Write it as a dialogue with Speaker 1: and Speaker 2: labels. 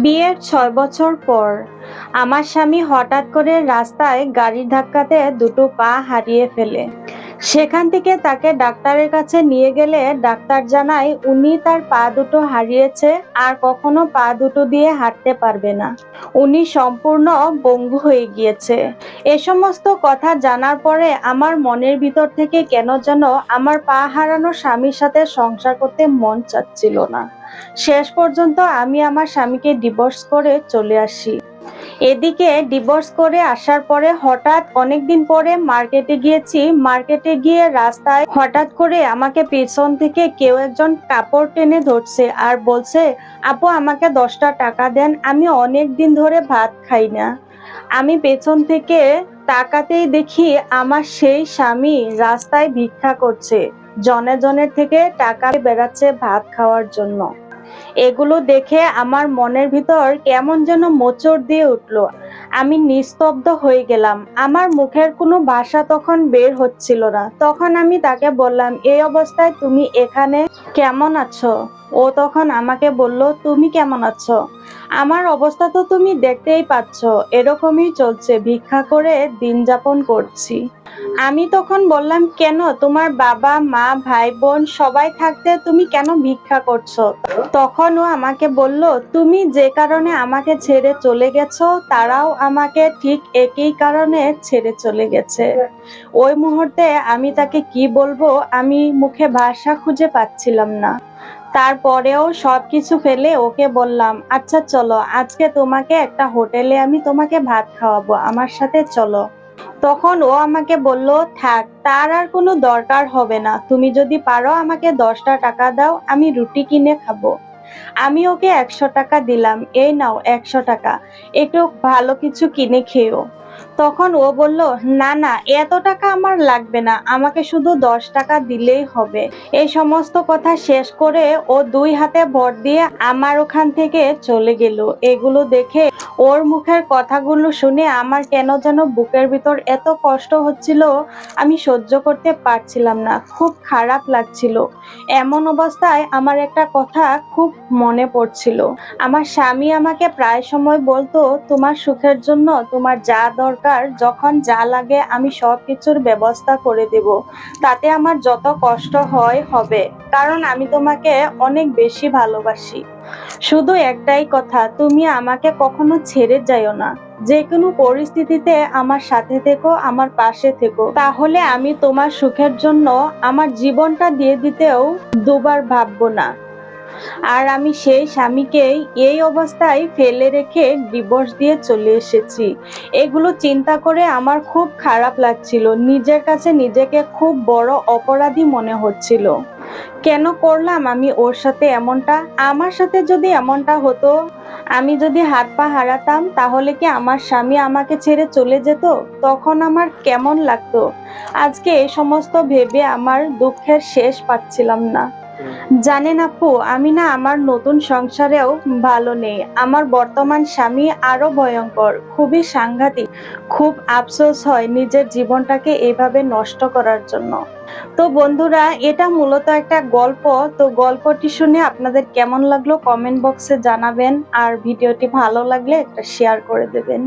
Speaker 1: বিয়ের ছয় বছর পর আমার স্বামী হঠাৎ করে রাস্তায় গাড়ির ধাক্কাতে দুটো পা হারিয়ে ফেলে। সেখান থেকে তাকে ডাক্তারের কাছে নিয়ে গেলে ডাক্তার জানায়, উনি তার পা দুটো হারিয়েছে, আর কখনো পা দুটো দিয়ে হাঁটতে পারবে না। উনি সম্পূর্ণ বঙ্গু হয়ে গিয়েছে। এ সমস্ত কথা জানার পরে আমার মনের ভিতর থেকে কেন যেন আমার পা হারানো স্বামীর সাথে সংসার করতে মন চাচ্ছিল না। শেষ পর্যন্ত আমি আমার স্বামীকে ডিভোর্স করে চলে আসি। এদিকে ডিভোর্স করে আসার পরে হঠাৎ অনেকদিন পরে মার্কেটে গিয়েছি। মার্কেটে গিয়ে রাস্তায় হঠাৎ করে আমাকে পেছন থেকে কেউ একজন কাপড় টেনে ধরছে আর বলছে, আপু, আমাকে দশটা টাকা দেন, আমি অনেক দিন ধরে ভাত খাই না। আমি পেছন থেকে তাকাতেই দেখি আমার সেই স্বামী রাস্তায় ভিক্ষা করছে, জনে জনের থেকে টাকা বেড়াচ্ছে ভাত খাওয়ার জন্য। এগুলো দেখে আমার মনের ভিতর কেমন যেন মোচড় দিয়ে উঠল। আমি নিস্তব্ধ হয়ে গেলাম। আমার মুখের কোনো ভাষা তখন বের হচ্ছিল না। তখন আমি তাকে বললাম, এই অবস্থায় তুমি এখানে কেমন আছো? ও তখন আমাকে বলল, তুমি কেমন আছো? আমার অবস্থা তো তুমি দেখতেই পাচ্ছ। এরকমই চলছে। ভিক্ষা করে দিন যাপন করছি। আমি তখন বললাম, কেন? তোমার বাবা, মা, ভাই, বোন সবাই থাকতে তুমি কেন ভিক্ষা করছ? তখন ও আমাকে বলল, তুমি যে কারণে আমাকে ছেড়ে চলে গেছো, তারাও আমাকে ঠিক একই কারণে ছেড়ে চলে গেছে। ওই মুহূর্তে আমি তাকে কি বলব, আমি মুখে ভাষা খুঁজে পাচ্ছিলাম না। তারপরেও সবকিছু ফেলে ওকে বললাম আচ্ছা চলো, আজকে তোমাকে একটা হোটেলে আমি তোমাকে ভাত খাওয়াবো, আমার সাথে চলো। তখন ও আমাকে বলল, থাক, তার আর কোনো দরকার হবে না। তুমি যদি পারো আমাকে দশটা টাকা দাও, আমি রুটি কিনে খাব। আমি ওকে একশো টাকা দিলাম। এই নাও একশো টাকা। একটু ভালো কিছু কিনে খেও তখন ও বলল, না না, এত টাকা আমার লাগবে না, আমাকে শুধু দশ টাকা দিলেই হবে। এই সমস্ত কথা শেষ করে ও দুই হাতে ভর দিয়ে আমার ওখান থেকে চলে গেল। এগুলো দেখে ওর মুখের কথাগুলো শুনে আমার কেন যেন বুকের ভিতর এত কষ্ট হচ্ছিল, আমি সহ্য করতে পারছিলাম না, খুব খারাপ লাগছিল। এমন অবস্থায় আমার একটা কথা খুব মনে পড়ছিল। আমার স্বামী আমাকে প্রায় সময় বলতো, তোমার সুখের জন্য তোমার যা দরকার, যখন যা লাগে আমি সব কিছুর ব্যবস্থা করে দেব। তাতে আমার যত কষ্ট হয়, হবে। কারণ আমি তোমাকে অনেক বেশি ভালোবাসি। শুধু একটাই কথা, তুমি আমাকে কখনো ছেড়ে যাইও না। যে কোনো পরিস্থিতিতে আমার সাথে থেকো, আমার পাশে থেকো। তাহলে আমি তোমার সুখের জন্য আমার জীবনটা দিয়ে দিতেও দুবার ভাববো না। আর আমি সেই স্বামীকেই এই অবস্থায় ফেলে রেখে ডিভোর্স দিয়ে চলে এসেছি। এগুলো চিন্তা করে আমার খুব খারাপ লাগছিল। নিজের কাছে নিজেকে খুব বড় অপরাধী মনে হচ্ছিল। কেন করলাম আমি ওর সাথে এমনটা? আমার সাথে যদি এমনটা হতো, আমি যদি হাত পা হারাতাম, তাহলে কি আমার স্বামী আমাকে ছেড়ে চলে যেত? তখন আমার কেমন লাগতো? আজকে এই সমস্ত ভেবে আমার দুঃখের শেষ পাচ্ছিলাম না। জানেন আপু, আমি না আমার নতুন সংসারেও ভালো নেই। আমার বর্তমান স্বামী আরও ভয়ঙ্কর, খুবই সাংঘাতিক, খুব আফসোস হয় নিজের জীবনটাকে এভাবে নষ্ট করার জন্য। তো বন্ধুরা, এটা মূলত একটা গল্প। তো গল্পটি শুনে আপনাদের কেমন লাগল কমেন্ট বক্সে জানাবেন, আর ভিডিওটি ভালো লাগলে একটা শেয়ার করে দেবেন।